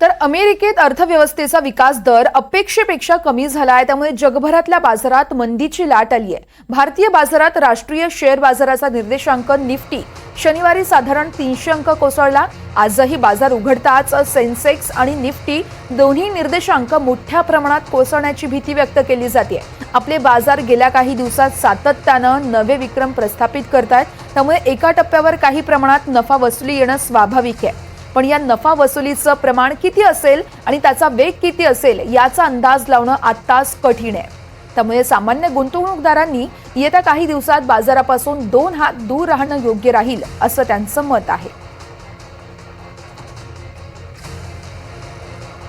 तर अमेरिकेत अर्थव्यवस्थेचा विकास दर अपेक्षेपेक्षा कमी झाला आहे त्यामुळे जगभरातल्या बाजारात मंदीची लाट आली आहे भारतीय बाजारात राष्ट्रीय शेअर बाजाराचा निर्देशांक निफ्टी. शनिवारी साधारण तीनशे अंक कोसळला. आजही बाजार उघडताच सेन्सेक्स आणि निफ्टी दोन्ही निर्देशांक मोठ्या प्रमाणात कोसळण्याची भीती व्यक्त केली जाते आपले बाजार गेल्या काही दिवसात सातत्यानं नवे विक्रम प्रस्थापित करतायत. त्यामुळे एका टप्प्यावर काही प्रमाणात नफा वसुली येणं स्वाभाविक आहे. पण या नफा वसुलीचं प्रमाण किती असेल आणि त्याचा वेग किती असेल याचा अंदाज लावणं आत्ताच कठीण आहे. त्यामुळे सामान्य गुंतवणूकदारांनी येत्या काही दिवसात बाजारापासून दोन हात दूर राहणं योग्य राहील असं त्यांचं मत आहे.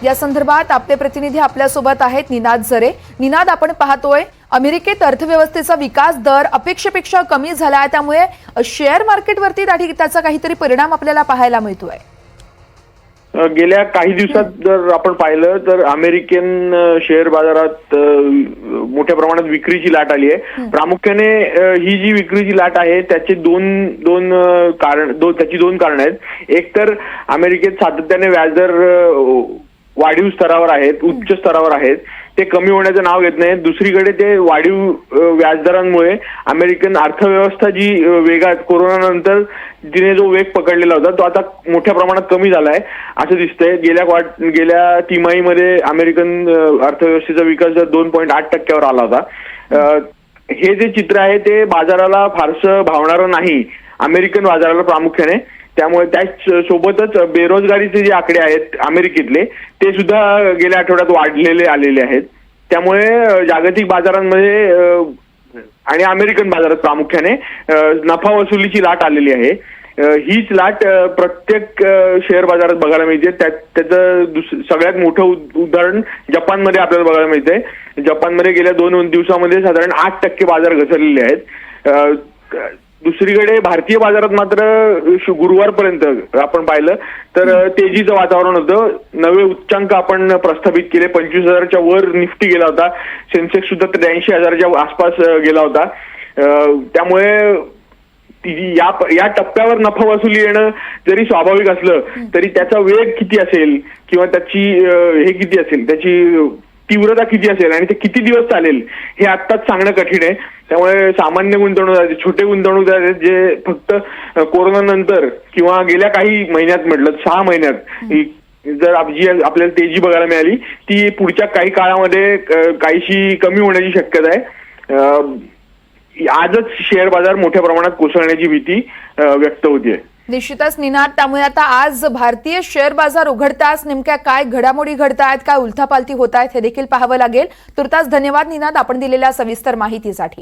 या संदर्भात आपले प्रतिनिधी आपल्यासोबत आहेत निनाद जरे. निनाद आपण पाहतोय अमेरिकेत अर्थव्यवस्थेचा विकास दर अपेक्षेपेक्षा कमी झाला आहे त्यामुळे शेअर मार्केटवरती त्याचा काहीतरी परिणाम आपल्याला पाहायला मिळतोय. गेल्या काही दिवसात जर आपण पाहिलं तर अमेरिकन शेअर बाजारात मोठ्या प्रमाणात विक्रीची लाट आली आहे. प्रामुख्याने ही जी विक्रीची लाट आहे त्याचे दोन दोन कारण दोन त्याची दोन कारण आहेत. एक तर अमेरिकेत सातत्याने व्याजदर वाढीव स्तरावर आहेत उच्च स्तरावर आहेत. ते कमी होण्याचं नाव घेत नाही दुसरीकडे ते वाढीव व्याजदरांमुळे अमेरिकन अर्थव्यवस्था जी वेगात कोरोनानंतर तिने जो वेग पकडलेला होता तो आता मोठ्या प्रमाणात कमी झालाय असं दिसतंय. गेल्या क्वार्ट गेल्या तिमाहीमध्ये अमेरिकन अर्थव्यवस्थेचा विकास दर दोन पॉईंट आठ टक्क्यावर आला होता हे जे चित्र आहे ते बाजाराला फारसं भावणारं नाही. अमेरिकन बाजाराला प्रामुख्याने. त्यामुळे त्याच सोबतच बेरोजगारीचे जे आकडे आहेत अमेरिकेतले ते सुद्धा गेल्या आठवड्यात वाढलेले आलेले आहेत. त्यामुळे जागतिक बाजारांमध्ये आणि अमेरिकन बाजारात प्रामुख्याने नफा वसुलीची लाट आलेली आहे. हीच लाट प्रत्येक शेअर बाजारात बघायला मिळते. त्याचं सगळ्यात मोठं उदाहरण जपानमध्ये आपल्याला बघायला मिळतंय. जपानमध्ये गेल्या दोन दिवसामध्ये साधारण आठ टक्के बाजार घसरलेले आहेत. दुसरीकडे भारतीय बाजारात मात्र गुरुवारपर्यंत आपण पाहिलं तर तेजीचं वातावरण होतं. नवे उच्चांक आपण प्रस्थापित केले. पंचवीस हजाराच्या वर निफ्टी गेला होता. सेन्सेक्स सुद्धा त्र्याऐंशी हजाराच्या आसपास गेला होता. त्यामुळे ती- या या टप्प्यावर नफा वसुली येणं जरी स्वाभाविक असलं तरी त्याचा वेग किती असेल किंवा त्याची हे किती असेल त्याची तीव्रता किती असेल आणि ते किती दिवस चालेल हे आत्ताच सांगणं कठीण आहे. त्यामुळे सामान्य गुंतवणूकदार छोटे गुंतवणूकदार आहेत जे फक्त अ, कोरोनानंतर किंवा गेल्या काही महिन्यात म्हटलं सहा महिन्यात जर जी आपल्याला तेजी बघायला मिळाली ती पुढच्या काही काळामध्ये काहीशी कमी होण्याची शक्यता आहे. आजच शेअर बाजार मोठ्या प्रमाणात कोसळण्याची भीती व्यक्त होतीये. निश्चितच निनाद त्यामुळे आता आज भारतीय शेअर बाजार उघडताच नेमक्या काय घडामोडी घडत आहेत काय उलथापालथी होत आहेत हे देखील पाहावं लागेल. तुर्तास धन्यवाद निनाद आपण दिलेल्या सविस्तर माहितीसाठी.